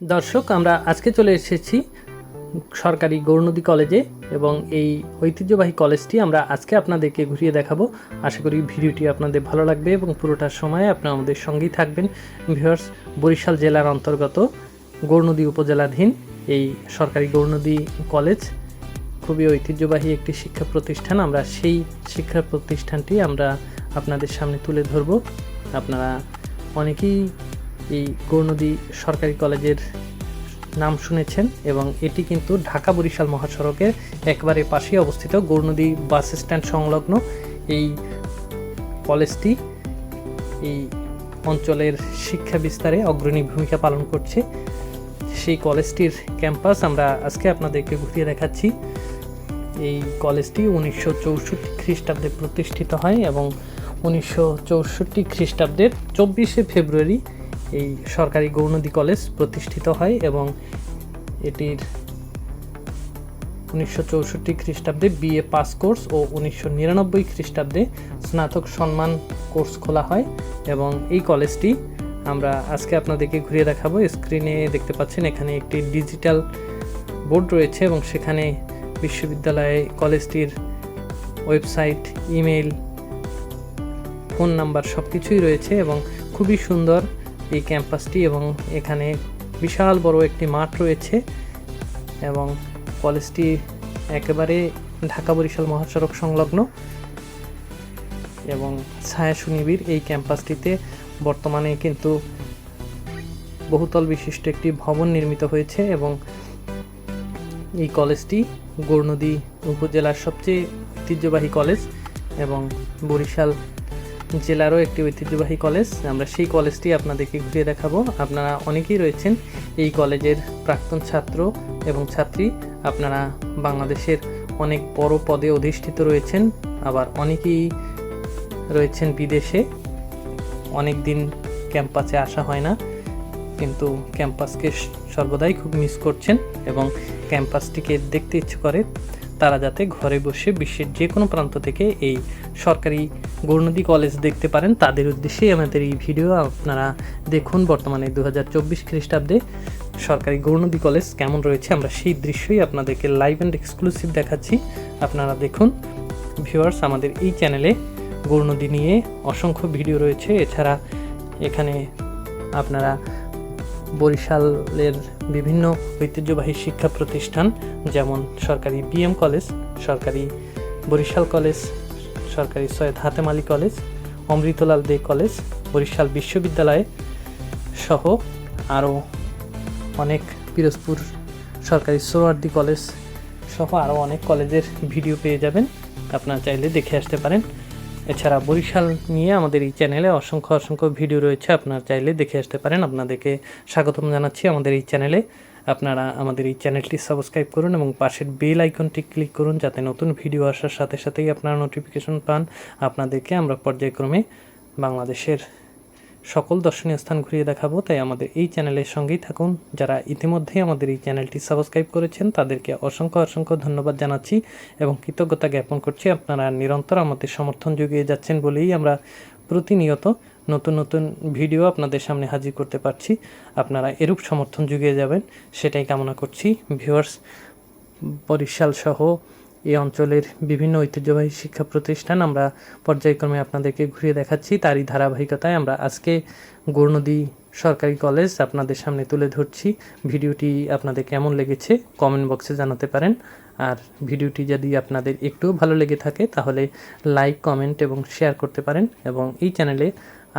দর্শক, আমরা আজকে চলে এসেছি সরকারি গৌরনদী কলেজে এবং এই ঐতিহ্যবাহী কলেজটি আমরা আজকে আপনাদেরকে ঘুরিয়ে দেখাবো। আশা করি ভিডিওটি আপনাদের ভালো লাগবে এবং পুরোটার সময় আপনারা আমাদের সঙ্গেই থাকবেন। ভিউয়ার্স, বরিশাল জেলার অন্তর্গত গৌরনদী উপজেলাধীন এই সরকারি গৌরনদী কলেজ খুবই ঐতিহ্যবাহী একটি শিক্ষা প্রতিষ্ঠান। আমরা সেই শিক্ষা প্রতিষ্ঠানটি আমরা আপনাদের সামনে তুলে ধরব। আপনারা অনেকেই এই গৌরনদী সরকারি কলেজের নাম শুনেছেন এবং এটি কিন্তু ঢাকা বরিশাল মহাসড়কের একবারে পাশেই অবস্থিত গৌরনদী বাস স্ট্যান্ড সংলগ্ন এই কলেজটি। এই অঞ্চলের শিক্ষা বিস্তারে অগ্রণী ভূমিকা পালন করছে সেই কলেজটির ক্যাম্পাস। আমরা আজকে আপনাদেরকে ঘুরিয়ে দেখাচ্ছি। এই কলেজটি উনিশশো চৌষট্টি খ্রিস্টাব্দে প্রতিষ্ঠিত হয় এবং উনিশশো চৌষট্টি খ্রিস্টাব্দের চব্বিশে ফেব্রুয়ারি এই সরকারি গৌরনদী কলেজ প্রতিষ্ঠিত হয় এবং এটির উনিশশো চৌষট্টি খ্রিস্টাব্দে বিএ পাস কোর্স ও উনিশশো নিরানব্বই খ্রিস্টাব্দে স্নাতক সম্মান কোর্স খোলা হয় এবং এই কলেজটি আমরা আজকে আপনাদেরকে ঘুরিয়ে দেখাবো। স্ক্রিনে দেখতে পাচ্ছেন এখানে একটি ডিজিটাল বোর্ড রয়েছে এবং সেখানে বিশ্ববিদ্যালয়ে কলেজটির ওয়েবসাইট ইমেল ফোন নাম্বার সব কিছুই রয়েছে এবং খুবই সুন্দর এই ক্যাম্পাসটি এবং এখানে বিশাল বড় একটি মাঠ রয়েছে এবং কলেজটি একেবারে ঢাকা বরিশাল মহাসড়ক সংলগ্ন এবং ছায়া সুনিবিড় এই ক্যাম্পাসটিতে বর্তমানে কিন্তু বহুতল বিশিষ্ট একটি ভবন নির্মিত হয়েছে এবং এই কলেজটি গৌরনদী উপজেলার সবচেয়ে ঐতিহ্যবাহী কলেজ এবং বরিশাল জেলারও একটি ঐতিহ্যবাহী কলেজ, আমরা সেই কলেজটি আপনাদেরকে ঘুরিয়ে দেখাবো। আপনারা অনেকেই রয়েছেন এই কলেজের প্রাক্তন ছাত্র এবং ছাত্রী। আপনারা বাংলাদেশের অনেক বড় পদে অধিষ্ঠিত রয়েছেন, আবার অনেকেই রয়েছেন বিদেশে। অনেক দিন ক্যাম্পাসে আসা হয় না, কিন্তু ক্যাম্পাসকে সর্বদাই খুব মিস করছেন এবং ক্যাম্পাসটিকে দেখতে ইচ্ছে করে। তারা যাতে ঘরে বসে বিশ্বের যে কোনো প্রান্ত থেকে এই সরকারি গৌরনদী কলেজ দেখতে পারেন, তাদের উদ্দেশ্যেই আমাদের এই ভিডিও আপনারা দেখুন। বর্তমানে দু হাজার চব্বিশ খ্রিস্টাব্দে সরকারি গৌরনদী কলেজ কেমন রয়েছে, আমরা সেই দৃশ্যই আপনাদেরকে লাইভ অ্যান্ড এক্সক্লুসিভ দেখাচ্ছি। আপনারা দেখুন ভিউয়ার্স আমাদের এই চ্যানেলে গৌরনদী নিয়ে অসংখ্য ভিডিও রয়েছে। এছাড়া এখানে আপনারা বরিশালের বিভিন্ন ঐতিহ্যবাহী শিক্ষা প্রতিষ্ঠান, যেমন সরকারি বিএম কলেজ, সরকারি বরিশাল কলেজ, সরকারি সৈয়দ হাতেম আলী কলেজ, অমৃতলাল দে কলেজ, বরিশাল বিশ্ববিদ্যালয় সহ আরও অনেক পিরোজপুর সরকারি সোহরার্দি কলেজ সহ আরও অনেক কলেজের ভিডিও পেয়ে যাবেন। আপনারা চাইলে দেখে আসতে পারেন। এছাড়া বরিশাল নিয়ে আমাদের এই চ্যানেলে অসংখ্য অসংখ্য ভিডিও রয়েছে, আপনার চাইলে দেখে আসতে পারেন। আপনাদেরকে স্বাগতম জানাচ্ছি আমাদের এই চ্যানেলে। আপনারা আমাদের এই চ্যানেলটি সাবস্ক্রাইব করুন এবং পাশের বেল আইকনটি ক্লিক করুন যাতে নতুন ভিডিও আসার সাথে সাথেই আপনারা নোটিফিকেশন পান। আপনাদেরকে আমরা পর্যায়ক্রমে বাংলাদেশের সকল দর্শনীয় স্থান ঘুরিয়ে দেখাবো, তাই আমাদের এই চ্যানেলের সঙ্গেই থাকুন। যারা ইতিমধ্যেই আমাদের এই চ্যানেলটি সাবস্ক্রাইব করেছেন, তাদেরকে অসংখ্য অসংখ্য ধন্যবাদ জানাচ্ছি এবং কৃতজ্ঞতা জ্ঞাপন করছি। আপনারা নিরন্তর আমাদের সমর্থন জুগিয়ে যাচ্ছেন বলেই আমরা প্রতিনিয়ত নতুন নতুন ভিডিও আপনাদের সামনে হাজির করতে পারছি। আপনারা এরূপ সমর্থন জুগিয়ে যাবেন, সেটাই কামনা করছি। ভিউয়ার্স, বরিশাল সহ এই অঞ্চলের বিভিন্ন ঐতিহ্যবাহী শিক্ষা প্রতিষ্ঠান আমরা পর্যায়ক্রমে আপনাদেরকে ঘুরিয়ে দেখাচ্ছি। তারই ধারাবাহিকতায় আমরা আজকে গৌরনদী সরকারি কলেজ আপনাদের সামনে তুলে ধরছি। ভিডিওটি আপনাদের কেমন লেগেছে কমেন্ট বক্সে জানাতে পারেন। আর ভিডিওটি যদি আপনাদের একটুও ভালো লেগে থাকে তাহলে লাইক, কমেন্ট এবং শেয়ার করতে পারেন এবং এই চ্যানেলে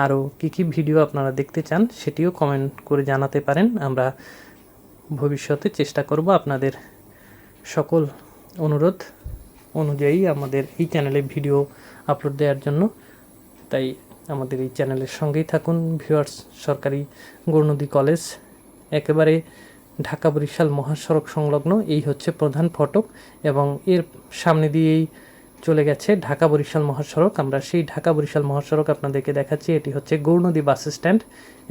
আরও কী কী ভিডিও আপনারা দেখতে চান সেটিও কমেন্ট করে জানাতে পারেন। আমরা ভবিষ্যতে চেষ্টা করব আপনাদের সকল অনুরোধ অনুযায়ী আমাদের এই চ্যানেলে ভিডিও আপলোড দেওয়ার জন্য। তাই আমাদের এই চ্যানেলের সঙ্গেই থাকুন ভিউয়ার্স সরকারি গৌরনদী কলেজ একেবারে ঢাকা বরিশাল মহাসড়ক সংলগ্ন। এই হচ্ছে প্রধান ফটক এবং এর সামনে দিয়েই চলে গেছে ঢাকা বরিশাল মহাসড়ক। আমরা সেই ঢাকা বরিশাল মহাসড়ক আপনাদেরকে দেখাচ্ছি। এটি হচ্ছে গৌরনদী বাস স্ট্যান্ড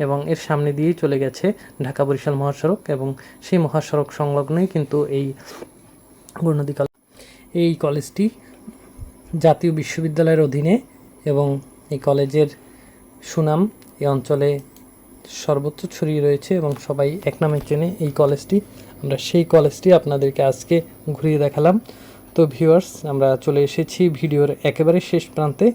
এবং এর সামনে দিয়েই চলে গেছে ঢাকা বরিশাল মহাসড়ক এবং সেই মহাসড়ক সংলগ্নই কিন্তু এই গৌরনদী এই কলেজটি জাতীয় বিশ্ববিদ্যালয়ের অধীনে এবং এই কলেজের সুনাম এই অঞ্চলে সর্বোচ্চ ছড়িয়ে রয়েছে এবং সবাই এক নামে চেনে এই কলেজটি। আমরা সেই কলেজটি আপনাদেরকে আজকে ঘুরিয়ে দেখালাম। তো ভিউয়ার্স আমরা চলে এসেছি ভিডিওর একেবারে শেষ প্রান্তে।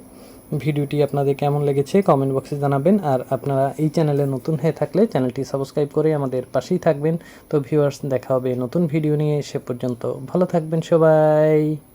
ভিডিওটি আপনাদের কেমন লেগেছে কমেন্ট বক্সে জানাবেন। আর আপনারা এই চ্যানেলে নতুন হয়ে থাকলে চ্যানেলটি সাবস্ক্রাইব করে আমাদের পাশেই থাকবেন। তো ভিউয়ার্স দেখা হবে নতুন ভিডিও নিয়ে। সে পর্যন্ত ভালো থাকবেন সবাই।